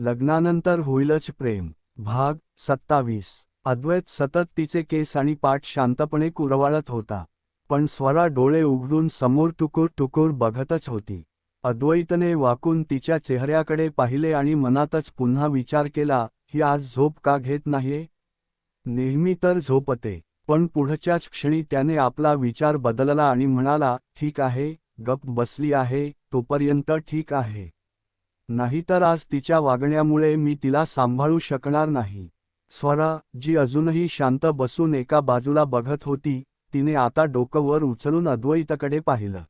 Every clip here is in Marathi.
लग्नानंतर होईलच प्रेम. भाग सत्तावीस. अद्वैत सतत तिचे केस आणि पाठ शांतपणे कुरवाळत होता. पण स्वरा डोळे उघडून समोर टुकूर टुकूर बघतच होती. अद्वैतने वाकून तिच्या चेहऱ्याकडे पाहिले आणि मनातच पुन्हा विचार केला ही आज झोप का घेत नाहीये? नेहमी तर झोपते पण पुढच्याच क्षणी त्याने आपला विचार बदलला आणि म्हणाला ठीक आहे गप बसली आहे तोपर्यंत ठीक आहे. नाहीतर आज तिच्या वागण्यामुळे मी तिला सांभाळू शकणार नाही. स्वरा जी अजूनही शांत बसून एका बाजूला बघत होती तिने आता डोकं वर उचलून अद्वैतकडे पाहिलं.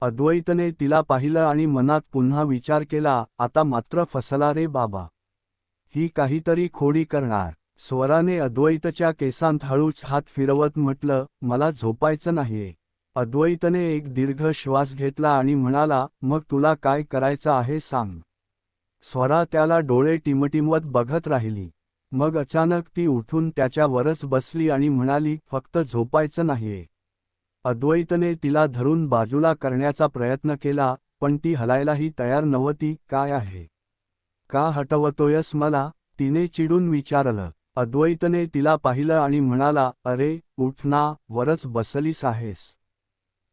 अद्वैतने तिला पाहिलं आणि मनात पुन्हा विचार केला आता मात्र फसला रे बाबा. ही काहीतरी खोडी करणार. स्वराने अद्वैतच्या केसांत हळूच हात फिरवत म्हटलं मला झोपायचं नाहीये. अद्वैतने एक दीर्घ श्वास घेतला आणि म्हणाला मग तुला काय करायचं आहे सांग. स्वरा त्याला डोळे टिमटिमवत बघत राहिली. मग अचानक ती उठून त्याच्यावरच बसली आणि म्हणाली फक्त झोपायचं नाहीये. अद्वैतने तिला धरून बाजूला करण्याचा प्रयत्न केला पण ती हलायलाही तयार नव्हती काय आहे? का हटवतोयस मला? तिने चिडून विचारलं. अद्वैतने तिला पाहिलं आणि म्हणाला अरे उठना वरच बसलीस आहेस.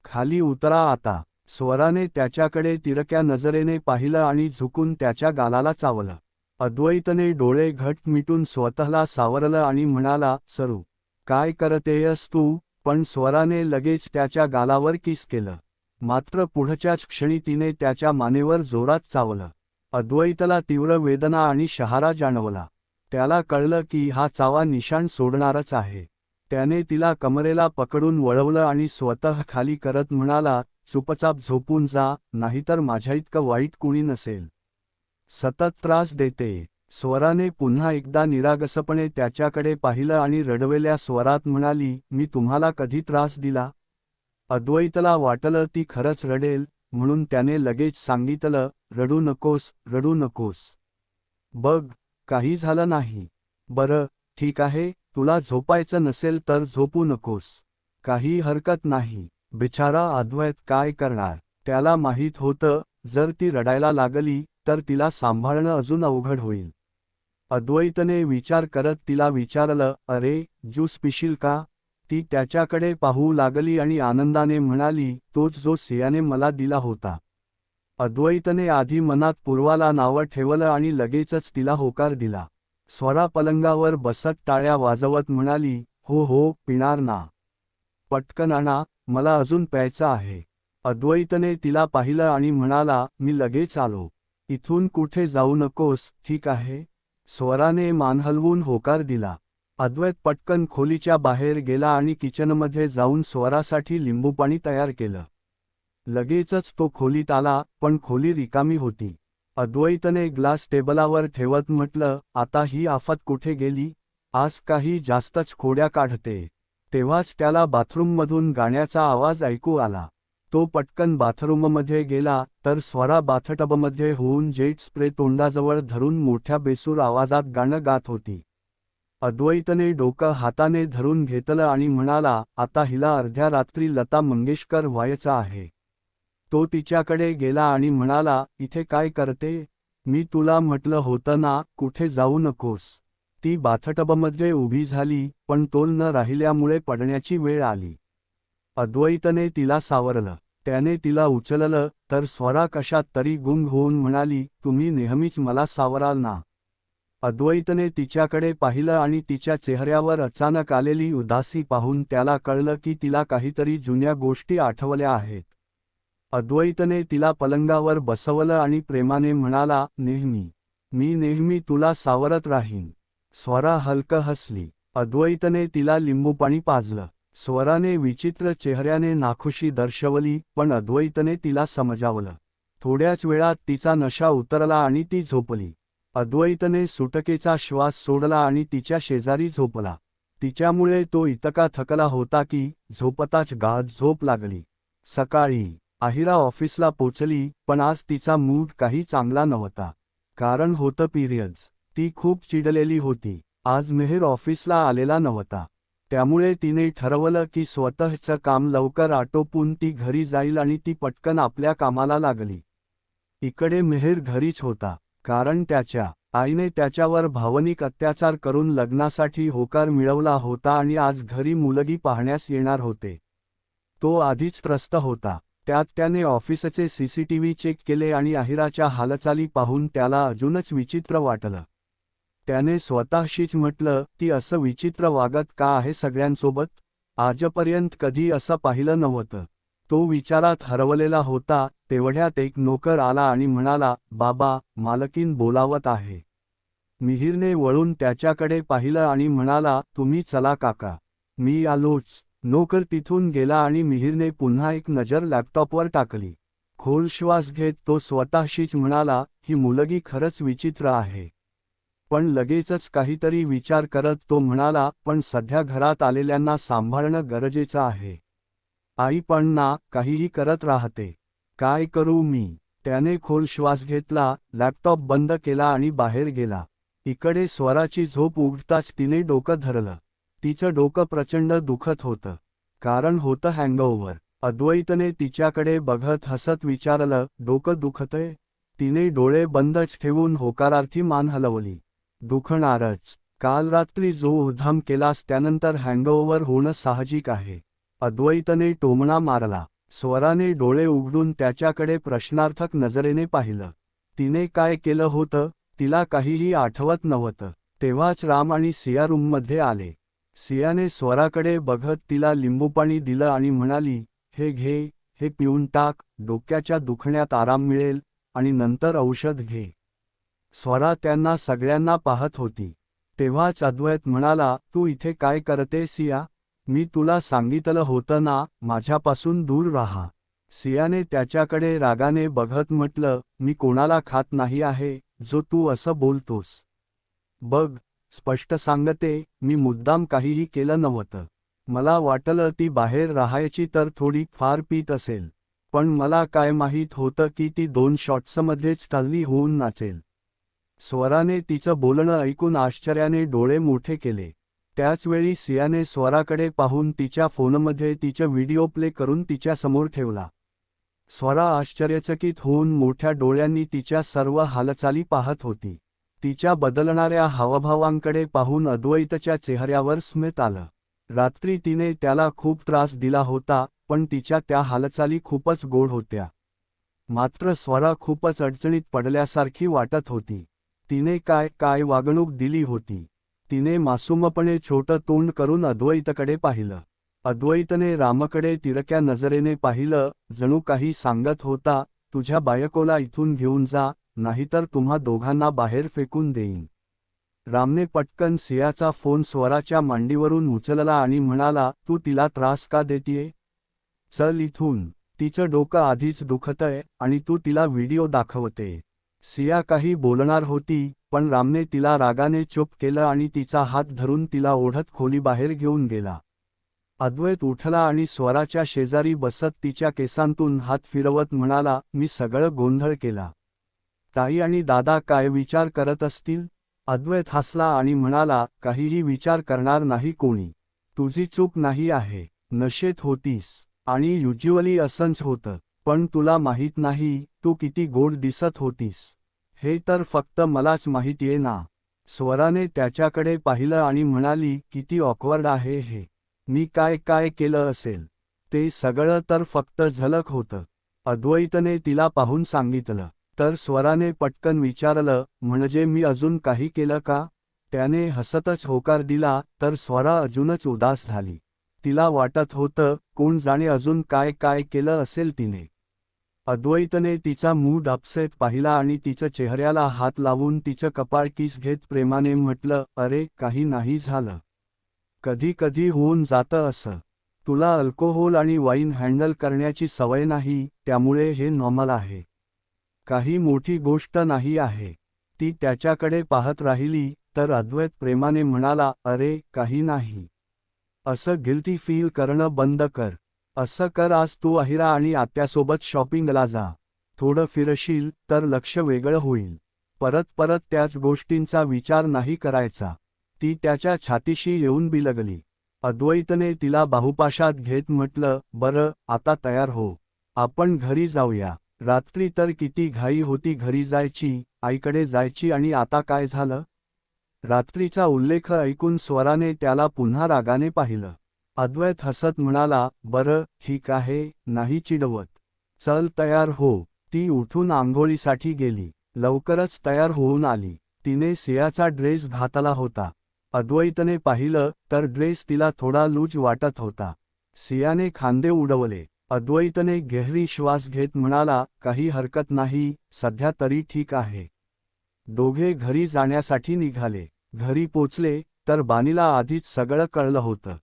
खाली उतरा आता. स्वराने त्याच्याकडे तिरक्या नजरेने पाहिलं आणि झुकून त्याच्या गालाला चावलं. अद्वैतने डोळे घट मिटून स्वतःला सावरलं आणि म्हणाला सरू काय करतेयस तू? पण स्वराने लगेच त्याच्या गालावर किस केलं. मात्र पुढच्याच क्षणी तिने त्याच्या मानेवर जोरात चावलं. अद्वैतला तीव्र वेदना आणि शहारा जाणवला. त्याला कळलं की हा चावा निशाण सोडणारच आहे. त्याने तिला कमरेला पकडून वळवलं आणि स्वतः खाली करत म्हणाला चुपचाप झोपून जा नाहीतर माझ्याइतकं वाईट कुणी नसेल. सतत त्रास देते. स्वराने पुन्हा एकदा निरागसपणे त्याच्याकडे पाहिलं आणि रडवेल्या स्वरात म्हणाली मी तुम्हाला कधी त्रास दिला? अद्वैतला वाटलं ती खरंच रडेल म्हणून त्याने लगेच सांगितलं रडू नकोस रडू नकोस. बघ काही झालं नाही. बरं ठीक आहे तुला झोपायचं नसेल तर झोपू नकोस. काही हरकत नाही. बिचारा अद्वैत काय करणार? त्याला माहीत होतं जर ती रडायला लागली तर तिला सांभाळणं अजून अवघड होईल. अद्वैतने विचार करत तिला विचारलं अरे ज्यूस पिशील का? ती त्याच्याकडे पाहू लागली आणि आनंदाने म्हणाली तोच जो सियाने मला दिला होता. अद्वैतने आधी मनात पूर्वाला नावं ठेवलं आणि लगेचच तिला होकार दिला. स्वरा पलंगावर बसत टाळ्या वाजवत म्हणाली हो हो पिणार ना. पटकन आणा मला अजून प्यायचं आहे. अद्वैतने तिला पाहिलं आणि म्हणाला मी लगेच आलो. इथून कुठे जाऊ नकोस ठीक आहे. स्वराने मान हलवून होकार दिला. अद्वैत पटकन खोलीच्या बाहेर गेला आणि किचनमध्ये जाऊन स्वरासाठी लिंबूपाणी तयार केलं. लगेचच तो खोलीत आला पण खोली रिकामी होती. अद्वैतने ग्लास टेबलावर ठेवत म्हटलं आता ही आफत कुठे गेली? आज काही जास्तच खोड्या काढते. तेव्हाच त्याला बाथरूममधून गाण्याचा आवाज ऐकू आला. तो पटकन बाथरूममध्ये गेला तर स्वरा बाथटबमध्ये होऊन जेट स्प्रे तोंडाजवळ धरून मोठ्या बेसूर आवाजात गाणं गात होती. अद्वैतने डोकं हाताने धरून घेतलं आणि म्हणाला आता हिला अर्ध्या रात्री लता मंगेशकर व्हायचं आहे. तो तिच्याकडे गेला आणि म्हणाला इथे काय करते? मी तुला म्हटलं होतं ना कुठे जाऊ नकोस. ती बाथटबमध्ये उभी झाली पण तोल न राहिल्यामुळे पडण्याची वेळ आली. अद्वैतने तिला सावरलं. त्याने तिला उचललं तर स्वरा कशात तरी गुंग होऊन म्हणाली तुम्ही नेहमीच मला सावराल ना. अद्वैतने तिच्याकडे पाहिलं आणि तिच्या चेहऱ्यावर अचानक आलेली उदासी पाहून त्याला कळलं की तिला काहीतरी जुन्या गोष्टी आठवल्या आहेत. अद्वैतने तिला पलंगावर बसवलं आणि प्रेमाने म्हणाला नेहमी मी नेहमी तुला सावरत राहीन. स्वरा हलकं हसली. अद्वैतने तिला लिंबूपाणी पाजलं. स्वराने विचित्र चेहऱ्याने नाखुशी दर्शवली पण अद्वैतने तिला समजावलं. थोड्याच वेळात तिचा नशा उतरला आणि ती झोपली. अद्वैतने सुटकेचा श्वास सोडला आणि तिच्या शेजारी झोपला. तिच्यामुळे तो इतका थकला होता की झोपताच गाढ झोप लागली. सकाळी आहिरा ऑफिसला पोचली पण आज तिचा मूड काही चांगला नव्हता. कारण होतं पिरियड्स ती खूप चिडलेली होती. आज मेहर ऑफिसला आलेला नव्हता. त्यामुळे तिने ठरवलं की स्वतःचं काम लवकर आटोपून ती घरी जाईल आणि ती पटकन आपल्या कामाला लागली. इकडे मेहर घरीच होता. कारण त्याच्या आईने त्याच्यावर भावनिक अत्याचार करून लग्नासाठी होकार मिळवला होता आणि आज घरी मुलगी पाहण्यास येणार होते. तो आधीच त्रस्त होता. त्यात त्याने ऑफिसचे सीसीटीव्ही चेक केले आणि अहिराच्या हालचाली पाहून त्याला अजूनच विचित्र वाटलं. त्याने स्वतःशीच म्हटलं ती असं विचित्र वागत का आहे सगळ्यांसोबत? आजपर्यंत कधी असं पाहिलं नव्हतं. तो विचारात हरवलेला होता तेवढ्यात एक नोकर आला आणि म्हणाला बाबा मालकीन बोलावत आहे. मिहिरने वळून त्याच्याकडे पाहिलं आणि म्हणाला तुम्ही चला काका. मी आलोच. नोकर तिथून गेला आणि मिहीरने पुन्हा एक नजर लॅपटॉपवर टाकली. खोल श्वास घेत तो स्वतःशीच म्हणाला ही मुलगी खरंच विचित्र आहे. पण लगेचच काहीतरी विचार करत तो म्हणाला पण सध्या घरात आलेल्यांना सांभाळणं गरजेचं आहे. आई पण ना काहीही करत राहते. काय करू मी? त्याने खोल श्वास घेतला लॅपटॉप बंद केला आणि बाहेर गेला. इकडे स्वराची झोप उघडताच तिने डोकं धरलं. तिचं डोकं प्रचंड दुखत होतं. कारण होतं हँगओव्हर अद्वैतने तिच्याकडे बघत हसत विचारलं डोकं दुखतंय? तिने डोळे बंदच ठेवून होकारार्थी मान हलवली. दुखणारच. काल रात्री जो उधाम केलास त्यानंतर हँगओव्हर होणं साहजिक आहे. अद्वैतने टोमणा मारला. स्वराने डोळे उघडून त्याच्याकडे प्रश्नार्थक नजरेने पाहिलं. तिने काय केलं होतं तिला काहीही आठवत नव्हतं. तेव्हाच राम आणि सिया रूममध्ये आले. सियाने स्वराकडे बघत तिला लिंबूपाणी दिलं आणि म्हणाली हे घे हे पिऊन टाक डोक्याच्या दुखण्यात आराम मिळेल आणि नंतर औषध घे. स्वरा त्यांना सगळ्यांना पाहत होती. तेव्हाच अद्वैत म्हणाला तू इथे काय करते सिया? मी तुला सांगितलं होतं ना माझ्यापासून दूर राहा. सियाने त्याच्याकडे रागाने बघत म्हटलं मी कोणाला खात नाही आहे जो तू असं बोलतोस. बघ स्पष्ट सांगते मी मुद्दाम काहीही केलं नव्हतं. मला वाटलं ती बाहेर राहायची तर थोडी फार पीत असेल. पण मला काय माहीत होतं की ती दोन शॉट्समध्येच टल्ली होऊन नाचेल. स्वराने तिचं बोलणं ऐकून आश्चर्याने डोळे मोठे केले. त्याचवेळी सियाने स्वराकडे पाहून तिच्या फोनमध्ये तिचं व्हिडिओ प्ले करून तिच्यासमोर ठेवला. स्वरा आश्चर्यचकित होऊन मोठ्या डोळ्यांनी तिच्या सर्व हालचाली पाहत होती. तिच्या बदलणाऱ्या हावभावांकडे पाहून अद्वैतच्या चेहऱ्यावर स्मित आलं. रात्री तिने त्याला खूप त्रास दिला होता पण तिच्या त्या हालचाली खूपच गोड होत्या. मात्र स्वरा खूपच अडचणीत पडल्यासारखी वाटत होती. तिने काय काय वागणूक दिली होती? तिने मासूमपणे छोटं तोंड करून अद्वैतकडे पाहिलं. अद्वैतने रामकडे तिरक्या नजरेने पाहिलं जणू काही सांगत होता तुझ्या बायकोला इथून घेऊन जा नाहीतर तुम्हा दोघांना बाहेर फेकून देईन. रामने पटकन सियाचा फोन स्वराच्या मांडीवरून उचलला आणि म्हणाला तू तिला त्रास का देतीये? चल इथून. तिचं डोकं आधीच दुखतंय आणि तू तिला व्हिडिओ दाखवते. सिया काही बोलणार होती पण रामने तिला रागाने चुप केलं आणि तिचा हात धरून तिला ओढत खोलीबाहेर घेऊन गेला. अद्वैत उठला आणि स्वराच्या शेजारी बसत तिच्या केसांतून हात फिरवत म्हणाला मी सगळं गोंधळ केला. ताई आणि दादा काय विचार करत असतील? अद्वैत हसला आणि म्हणाला काहीही विचार करणार नाही कोणी. तुझी चूक नाही आहे. नशेत होतीस. आणि युज्युअली असंच होतं. पण तुला माहीत नाही तू किती गोड दिसत होतीस. हे तर फक्त मलाच माहितीये ना स्वराने त्याच्याकडे पाहिलं आणि म्हणाली किती ऑकवर्ड आहे हे. मी काय काय केलं असेल? ते सगळं तर फक्त झलक होतं. अद्वैतने तिला पाहून सांगितलं. तर स्वराने पटकन विचारलं म्हणजे मी अजून काही केलं का? त्याने हसतच होकार दिला तर स्वरा अजूनच उदास झाली. तिला वाटत होतं कोण जाणे अजून काय काय केलं असेल तिने. अद्वैतने तिचा मूड अपसेट पाहिला आणि तिच्या चेहऱ्याला हात लावून तिचं कपाळ किस घेत प्रेमाने म्हटलं अरे काही नाही झालं. कधी कधी होऊन जातं असं. तुला अल्कोहोल आणि वाईन हँडल करण्याची सवय नाही त्यामुळे हे नॉर्मल आहे. काही मोठी गोष्ट नाही आहे. ती त्याच्याकडे पाहत राहिली तर अद्वैत प्रेमाने म्हणाला अरे काही नाही. असं गिल्टी फील करणं बंद कर. असं कर आज तू अहिरा आणि आत्यासोबत शॉपिंगला जा. थोडं फिरशील तर लक्ष वेगळं होईल. परत परत त्याच गोष्टींचा विचार नाही करायचा. ती त्याच्या छातीशी येऊन बिलगली. अद्वैतने तिला बाहुपाशात घेत म्हटलं बरं आता तयार हो. आपण घरी जाऊया. रात्री तर किती घाई होती घरी जायची आईकडे जायची आणि आता काय झालं? रात्रीचा उल्लेख ऐकून स्वराने त्याला पुन्हा रागाने पाहिलं. अद्वैत हसत म्हणाला बरं ठीक आहे नाही चिडवत. चल तयार हो. ती उठून आंघोळीसाठी गेली. लवकरच तयार होऊन आली. तिने सियाचा ड्रेस घातला होता. अद्वैतने पाहिलं तर ड्रेस तिला थोडा लूज वाटत होता. सियाने खांदे उडवले. अद्वैतने गहरी श्वास घेत म्हणाला काही हरकत नाही सध्या तरी ठीक आहे. दोघे घरी जाण्यासाठी निघाले. घरी पोचले तर बानीला आधीच सगळं कळलं होतं.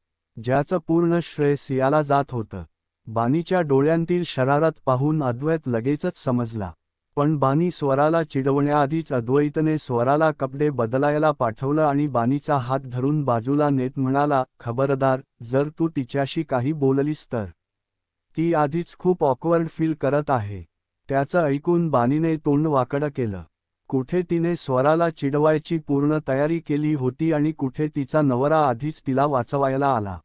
ज्याचं पूर्ण श्रेय सियाला जात होतं. बानीच्या डोळ्यांतील शरारत पाहून अद्वैत लगेचच समजला. पण बानी स्वराला चिडवण्याआधीच अद्वैतने स्वराला कपडे बदलायला पाठवलं आणि बानीचा हात धरून बाजूला नेत म्हणाला खबरदार जर तू तिच्याशी काही बोललीस तर. ती आधीच खूप ऑकवर्ड फील करत आहे. त्याचं ऐकून बानीने तोंड वाकडं केलं. कुठे तिने स्वराला चिडवायची पूर्ण तयारी केली होती आणि कुठे तिचा नवरा आधीच तिला वाचवायला आला.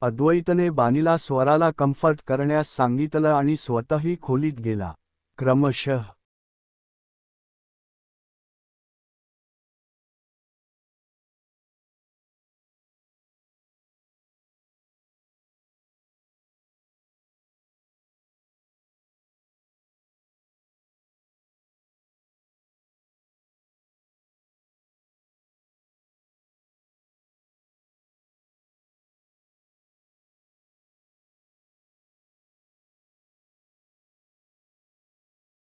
अद्वैतने बानीला स्वराला कम्फर्ट करण्यास सांगितलं आणि स्वतःही खोलीत गेला. क्रमशः